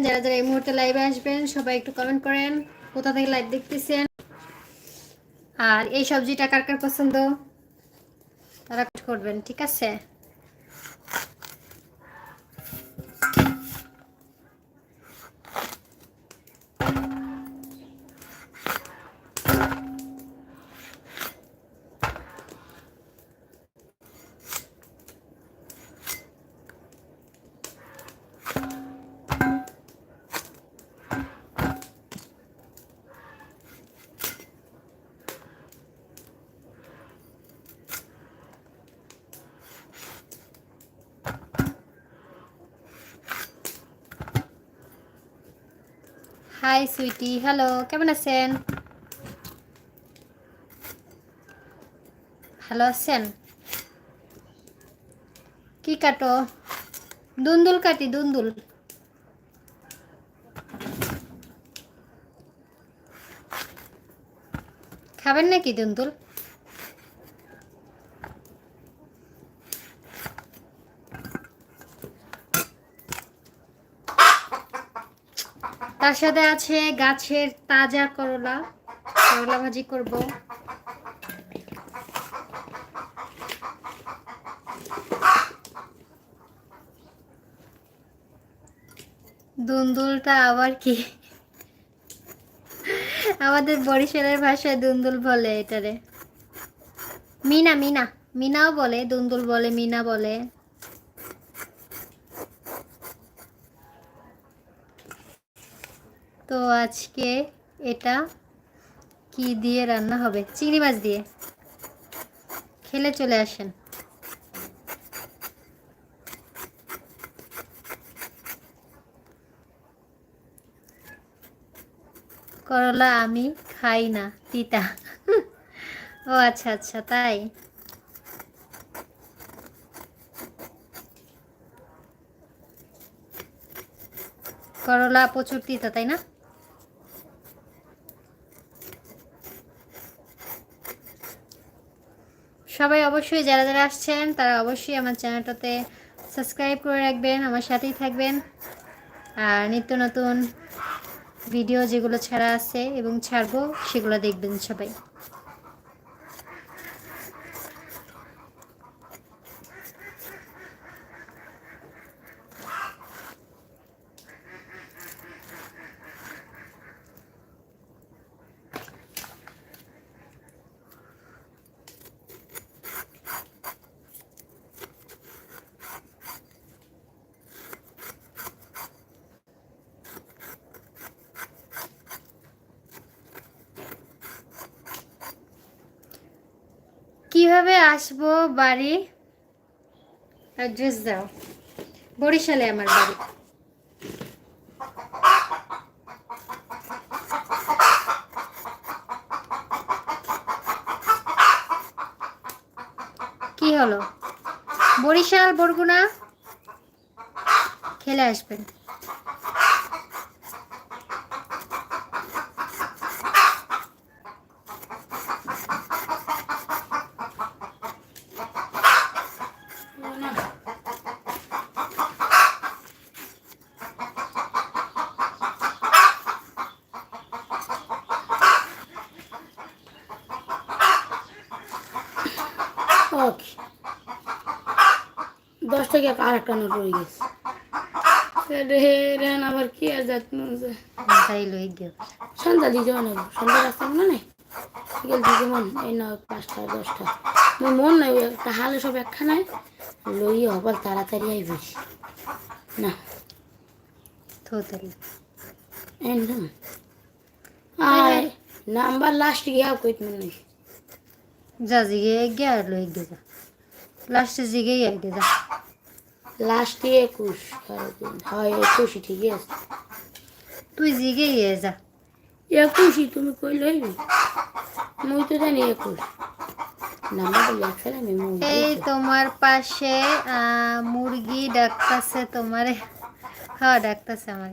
যারা যারা এই মুহূর্তে লাইভে আসবেন, সবাই একটু কমেন্ট করেন, কোথা থেকে লাইভ দেখতেছেন, আর এই সবজিটা কার কার পছন্দ? তারা করবেন, ঠিক আছে? হাই সুইটি হ্যালো কেমন আছেন? হ্যালো আছেন কি কাটো? দুন্দুল কাটি, দুন্দুল। খাবেন নাকি দুন্দুল? তার সাথে আছে গাছের তাজা করলা করলা ভাজি করব। দুন্দুলটা আবার কি? আমাদের বরিশালের ভাষায় দুন্দুল বলে এটারে। মিনা মিনা, মিনাও বলে, দুন্দুল বলে, মিনা বলে। তো আজকে এটা কি দিয়ে রান্না হবে? চিংড়ি মাছ দিয়ে। খেলে চলে আসেন। করলা আমি খাই না, তিতা। ও আচ্ছা আচ্ছা তাই? করলা প্রচুর তিতা, তাই না? সবাই অবশ্যই যারা যারা আসছেন, তারা অবশ্যই আমার চ্যানেলটাতে সাবস্ক্রাইব করে রাখবেন, আমার সাথেই থাকবেন। আর নিত্য নতুন ভিডিও যেগুলো ছাড়া আছে এবং ছাড়বো, সেগুলো দেখবেন সবাই। আসব বাড়ি অ্যাড্রেস দাও। বরিশালে আমার বাড়ি। কি হলো? বরিশাল বরগুনা? খেলে আসবেন। আর একটা নোট রয়ে গেছে। রে আবার কি আর যাত লই গেল সন্ধ্যা দিতে মনে সন্ধ্যা রাস্তা মনে নেই? বিকেল দিতে মন এই নয় পাঁচটা দশটা। মোর মন নাই একটা হালে সব একখানায় লই হবার তাড়াতাড়ি আইবি। না। থোতালি একদম আয় নাম্বার লাস্ট গিয়া কইত মনে যা জিগে গে আর লই গে যা। লাস্টে জিগে আগে যা। লাস্টে একুশ হয় একুশই ঠিক আছে। তুই জিগে গিয়ে যা। একুশই তুমি কই লইবি? মুই তো জানি একুশ। এই তোমার পাশে মুরগি ডাকতেছে তোমারে। হ্যাঁ ডাকতেছে আমার।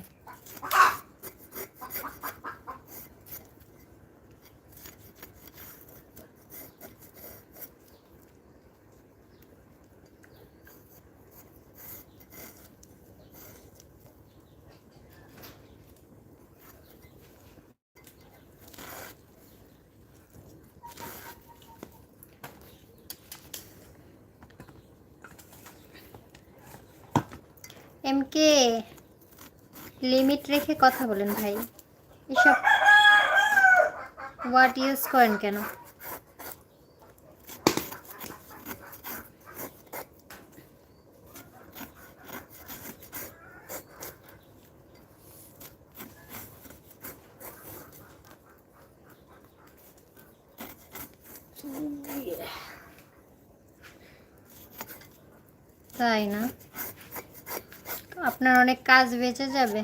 এমকে লিমিট রেখে কথা বলেন ভাই। এসব ওয়ার্ড ইউজ করেন কেন? তাই না? আপনার অনেক কাজ বেঁচে যাবে।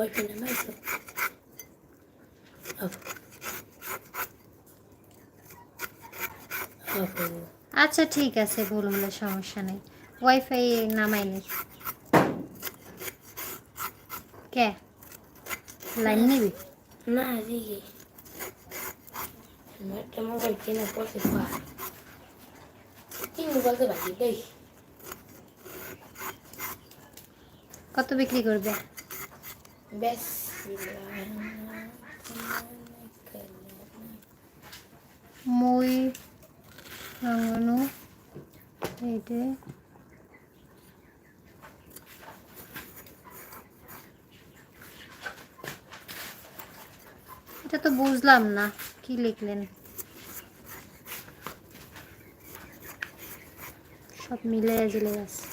বয়ফ্রেন্ড আমার সব আচ্ছা ঠিক আছে হলে সমস্যা নেই। ওয়াইফাই নামাই নি। কে? লাইন নিবি? না আমার একটা মোবাইল কেনা পড়তে পার কি মোবাইলতে বাকি কত বিক্রি করবে? মই রঙানো এইটে এটা তো বুঝলাম না কি লিখলেন? সব মিলে জিলে গেছে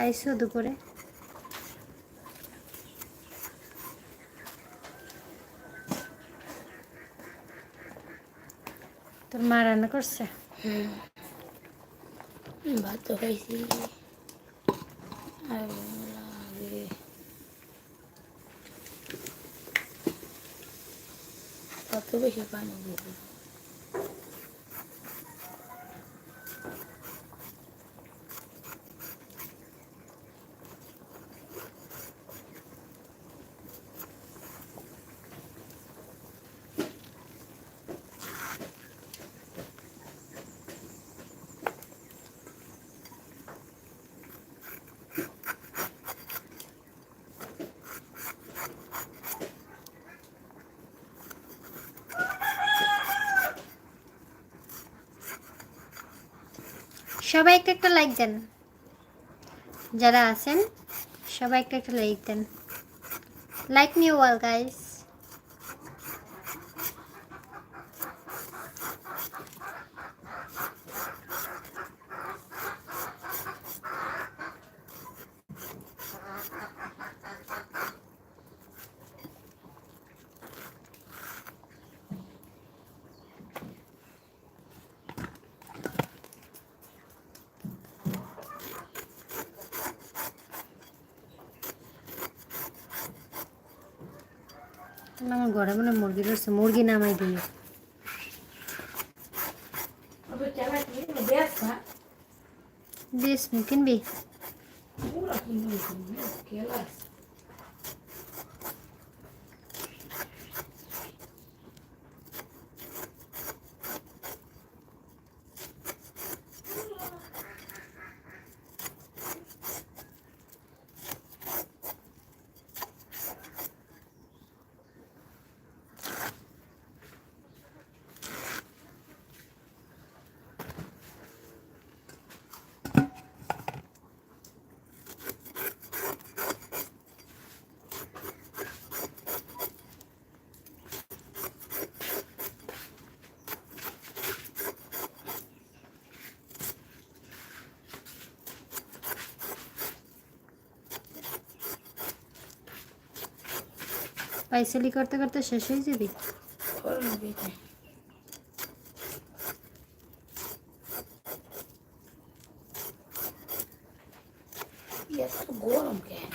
খাইছো দুপুরে? তোর মা রান্না করছে? ভাত তো খাইছি। আর কত বেশি পানি দিব। সবাই একটা একটা লাইক দেন। যারা আছেন, সবাই একটা একটা লাইক দেন। লাইক নিউ ওয়াল গাইস আমার ঘরে মনে মুরগি রয়েছে মুরগি নামাই দিয়ে বেশ কিনবি? পাইসালি করতে করতে শেষ হয়ে যাবি। করোনা বেঁচে এত গরম কেন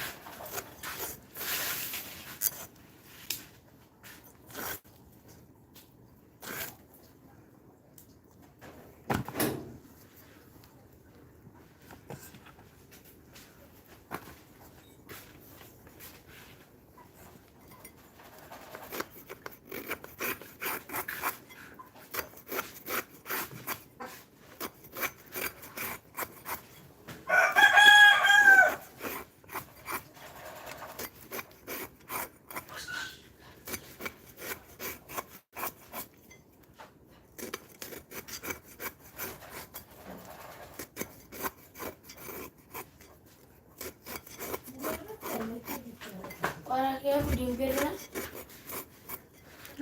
কে ডিম পেয়ে না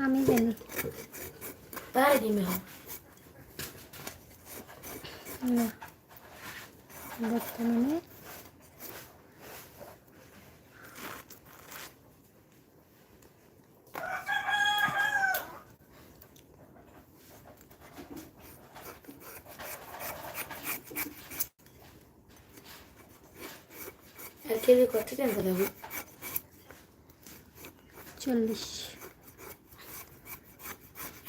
আমি জানি তাই ডিমে না বর্তমানে কেজি কত কেন দেবো চল্লিশ।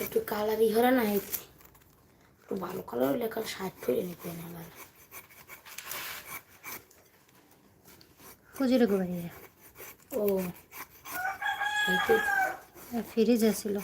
একটু কালারই হরে না হয়েছে একটু ভালো কালার হলে কাল ষাট করে নিতে না এবার খুচরো বাড়ি ও ফ্রিজ আছিল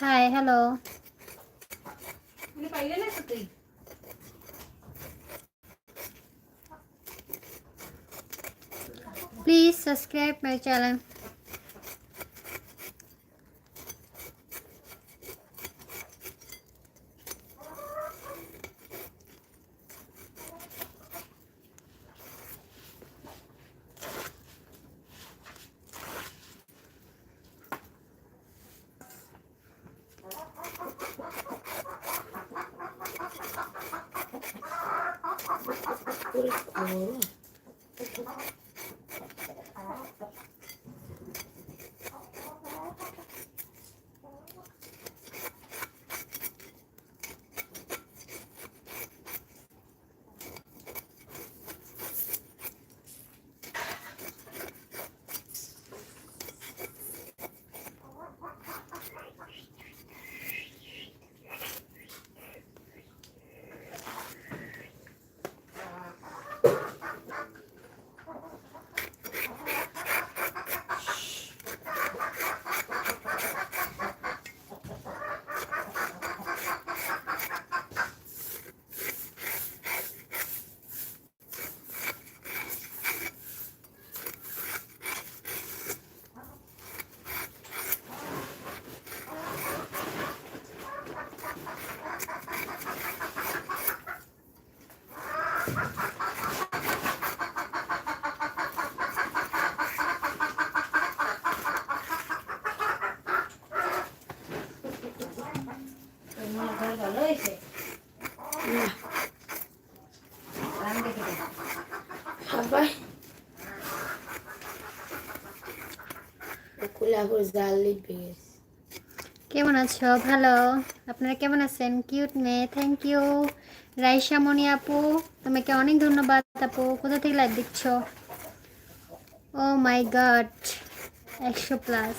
Hi, hello. Please subscribe my channel. 아, 그랬고 কেমন আছো? ভালো? আপনারা কেমন আছেন? কিউট মেয়ে থ্যাংক ইউ রাইসা, মনি আপু, তোমাকে অনেক ধন্যবাদ আপু। কোথা থেকে লাইভ দিচ্ছ ও মাই গড, একশো প্লাস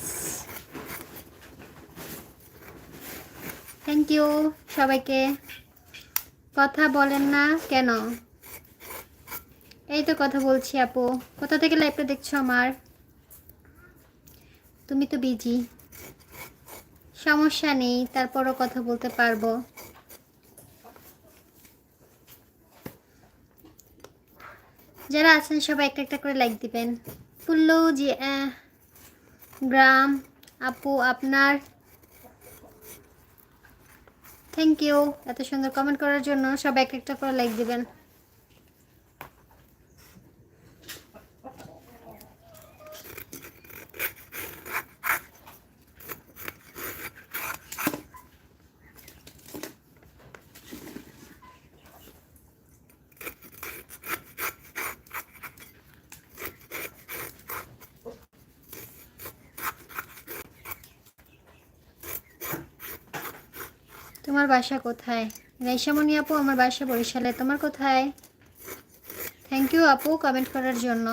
থ্যাংক ইউ সবাইকে। কথা বলেন না কেন? এই তো কথা বলছি আপু। কোথা থেকে লাইভটা দেখছ আমার? তুমি তো বিজি। সমস্যা নেই, তারপরও কথা বলতে পারব। যারা আছেন, সবাই একটা একটা করে লাইক দিবেন। পুল্লু জি গ্রাম, আপু, আপনার। থ্যাংক ইউ এত সুন্দর কমেন্ট করার জন্য সবাই একটা একটা করে লাইক দিবেন। তোমার বাসা কোথায়? রেশামণি আপু, আমার বাসা বরিশালে, তোমার কোথায়? থ্যাংক ইউ আপু কমেন্ট করার জন্য।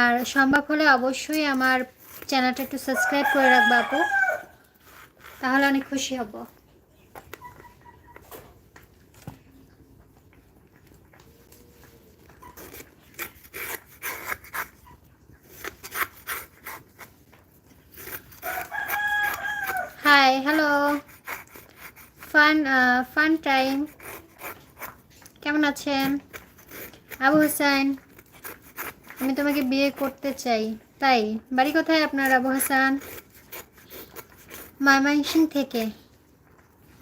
আর সম্ভব হলে অবশ্যই আমার চ্যানেলটা একটু সাবস্ক্রাইব করে রাখব আপু। তাহলে অনেক খুশি হব হাই হ্যালো ফান টাইম কেমন আছেন? আবু হোসেন, আমি তোমাকে বিয়ে করতে চাই। তাই, বাড়ি কোথায় আপনার আবু হাসান? মায়মাইসিং থেকে।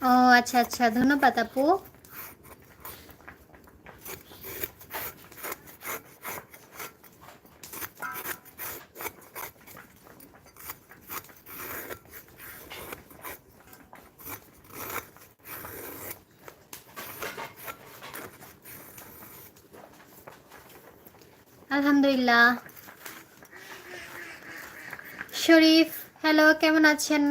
ও আচ্ছা আচ্ছা ধন্যবাদ আপু। আলহামদুলিল্লাহ। শরীফ হ্যালো কেমন আছেন?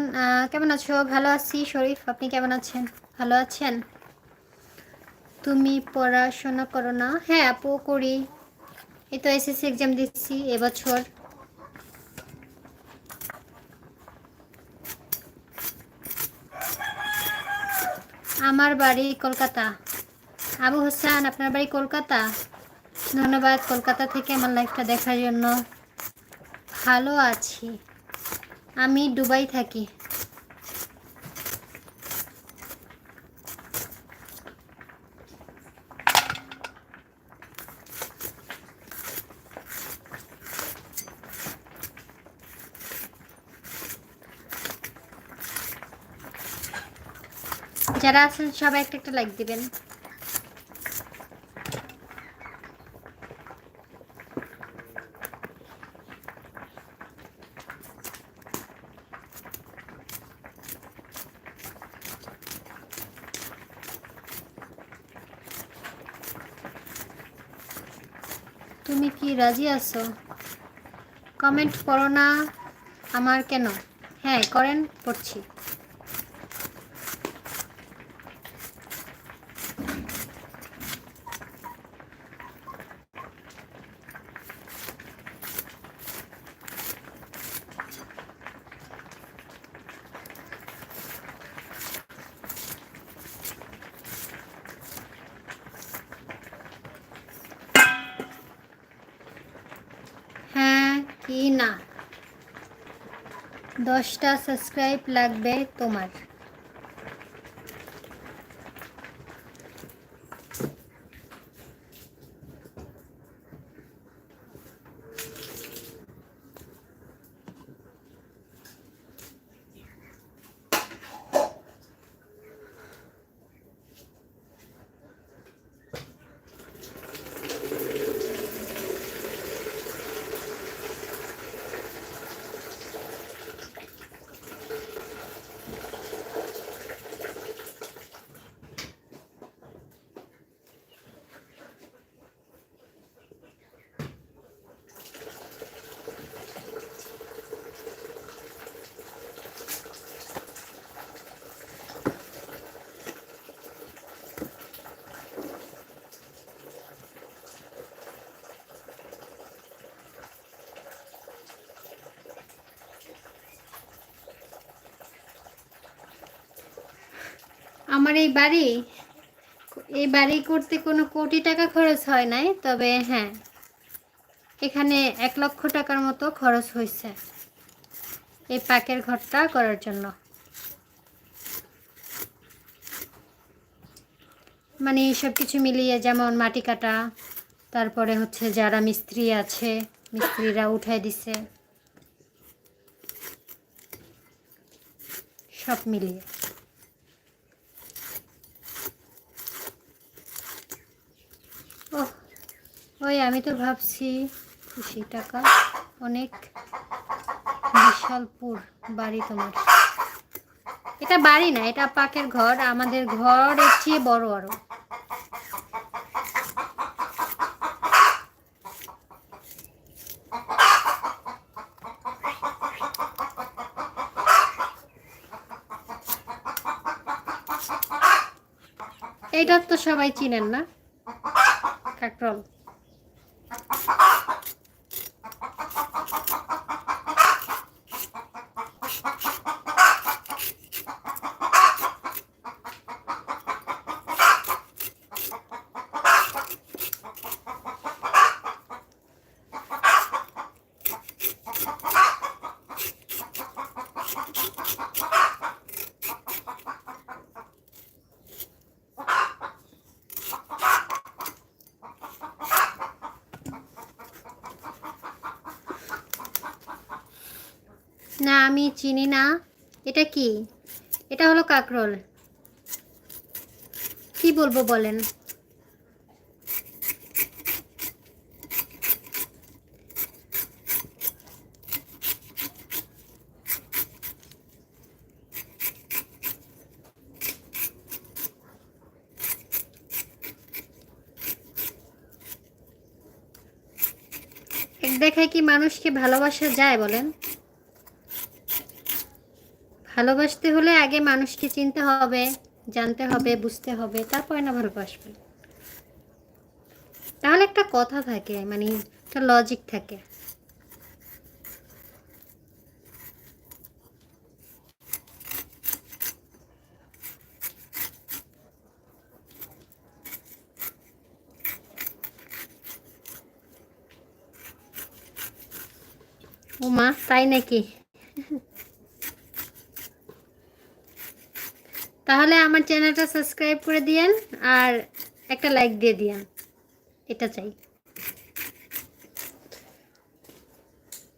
কেমন আছো? ভালো আছি, শরীফ, আপনি কেমন আছেন? ভালো আছেন? তুমি পড়াশোনা করো না? হ্যাঁ আপু, করি। এই তো এসএসসি এক্সাম দিচ্ছি এবছর। আমার বাড়ি কলকাতা। আবু হোসেন, আপনার বাড়ি কলকাতা? ধন্যবাদ, কলকাতা থেকে আমার লাইফটা দেখার জন্য। ভালো আছি। আমি দুবাই থাকি। যারা আছেন, সবাই একটা একটা লাইক দিবেন তুমি কি রাজি আছো? কমেন্ট করো না আমার কেন? হ্যাঁ করেন পড়ছি হ্যাঁ কি না দশটা সাবস্ক্রাইব লাগবে তোমার। আমার এই বাড়ি এই বাড়ি করতে কোনো কোটি টাকা খরচ হয় নাই, তবে হ্যাঁ এখানে এক লক্ষ টাকার মতো খরচ হয়েছে এই পাকের ঘরটা করার জন্য। মানে সব কিছু মিলিয়ে যেমন মাটি কাটা, তারপরে হচ্ছে যারা মিস্ত্রি আছে, মিস্ত্রিরা উঠাই দিছে, সব মিলিয়ে। ওই আমি তো ভাবছি খুশি টাকা। অনেক বিশালপুর বাড়ি তোমার। এটা বাড়ি না, এটা পাকের ঘর, আমাদের ঘর চেয়ে বড় আরও। এইটা তো সবাই চিনেন না? কাকরল আমি চিনি না এটা কি? এটা হলো কাকরোল। কি বলব বলেন? এক দেখায় কি মানুষকে ভালোবাসা যায় বলেন? ভালোবাসতে হলে আগে মানুষকে চিনতে হবে, জানতে হবে, বুঝতে হবে, তারপরে না ভালোবাসবে। তাহলে একটা কথা থাকে মানে একটা লজিক থাকে। ও মা তাই নাকি? তাহলে আমার চ্যানেলটা সাবস্ক্রাইব করে দিয়েন আর একটা লাইক দিয়ে দিয়েন। এটা চাই।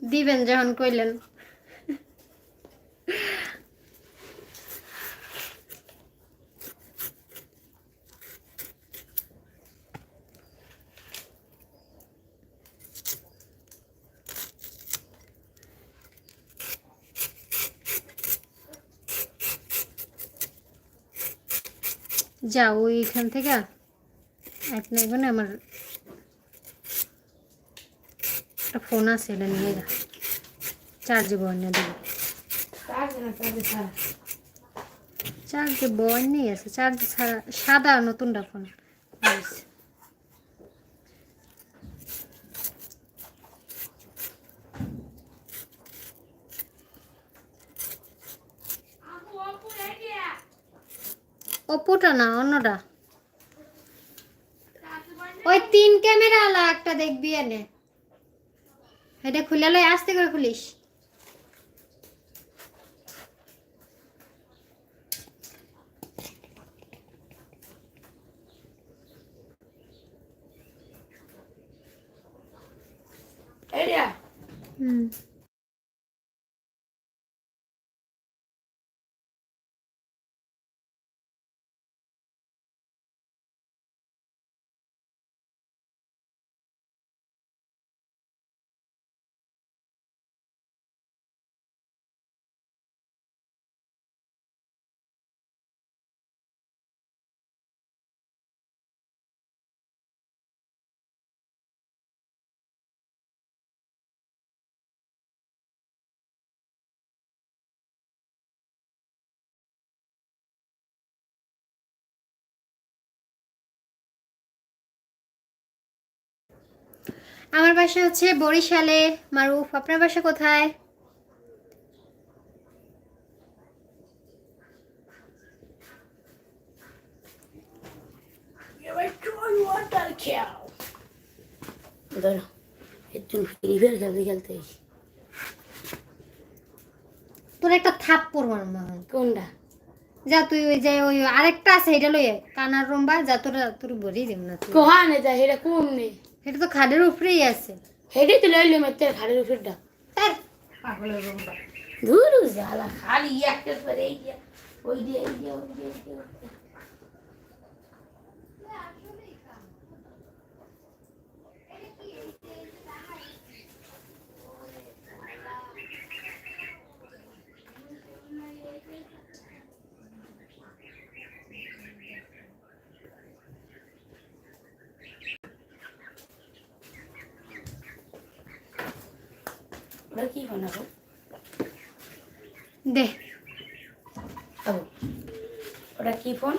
দিবেন যখন কইলেন। যা ওইখান থেকে। এক না এখানে আমার একটা ফোন আছে এটা নিয়ে যা। চার্জে বয় দেবে। চার্জ না চার্জ চার্জে চার্জে বন্যাই আছে চার্জ ছাড়া সাদা নতুনটা ফোন ওপোটা না, অন্যটা। ওই তিন ক্যামেরা আলা একটা দেখবি এনে। এটা খুলে লয় আস্তে করে খুলিস। আমার বাসা হচ্ছে বরিশালে। মারুফ আপনার বাসা কোথায়। তোর একটা থাপ কোনটা? যা তুই ওই যে ওই আরেকটা আছে এটা লইয়ে। কানার রম্বা যা তোর তোর বলি দেব না কোহানে যা নেই এটা তো খাদের উপরেই আছে। হেডে তো লইলে মেতে খাড়ের উপরটা। তার পাগলের রুমটা। দূর জ্বালা খালি একটা পরে এই দিয়া ওই দিয়া এই দিয়া ওই দিয়া, ওটা কি বানাবো? দে। ওটা কি ফোন?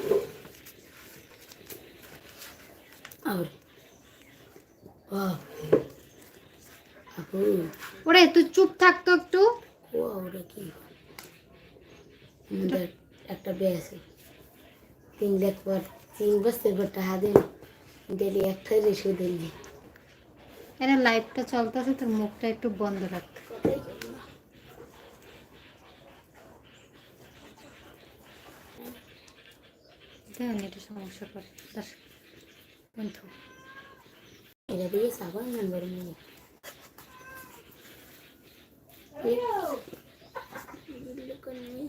ওরে তুই চুপ থাকতো একটু। ওটা কি আমাদের একটা বিয়ে আছে। তিন লাখ পর তিন বছর পর টাকা দিন। ডেলি একটা রেশো দিন। এরা লাইভটা চলতেছে তোর মুখটা একটু বন্ধ রাখ দেন এটা সমস্যা করে দাস বন্ধু এটা দিয়ে সাবান নাম্বার নিয়ে করে নিই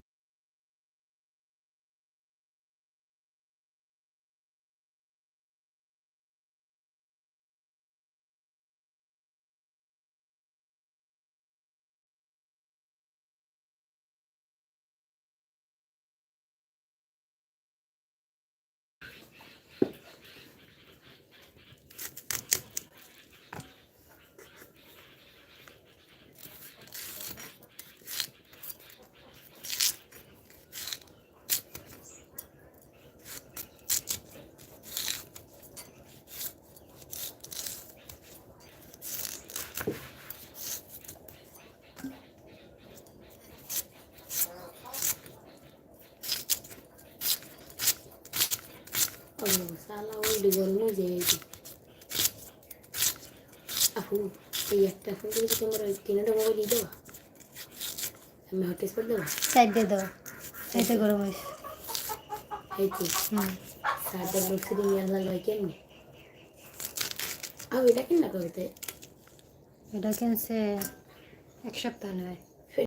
ও গরম হয়ে যায় আপু এই একটা ফোন করে তোমার ওই তিনটা মোবাইল দিয়ে দেবা আমি হটস্পট দেবো? সাইড দিয়ে দাও এতে গরম হয়েছে। এই তো চার্জার বক্সে দিয়ে নিয়ে ভাই কেমনি? আর এটা কিনা করতে? এটা কিনছে এক সপ্তাহ নয়।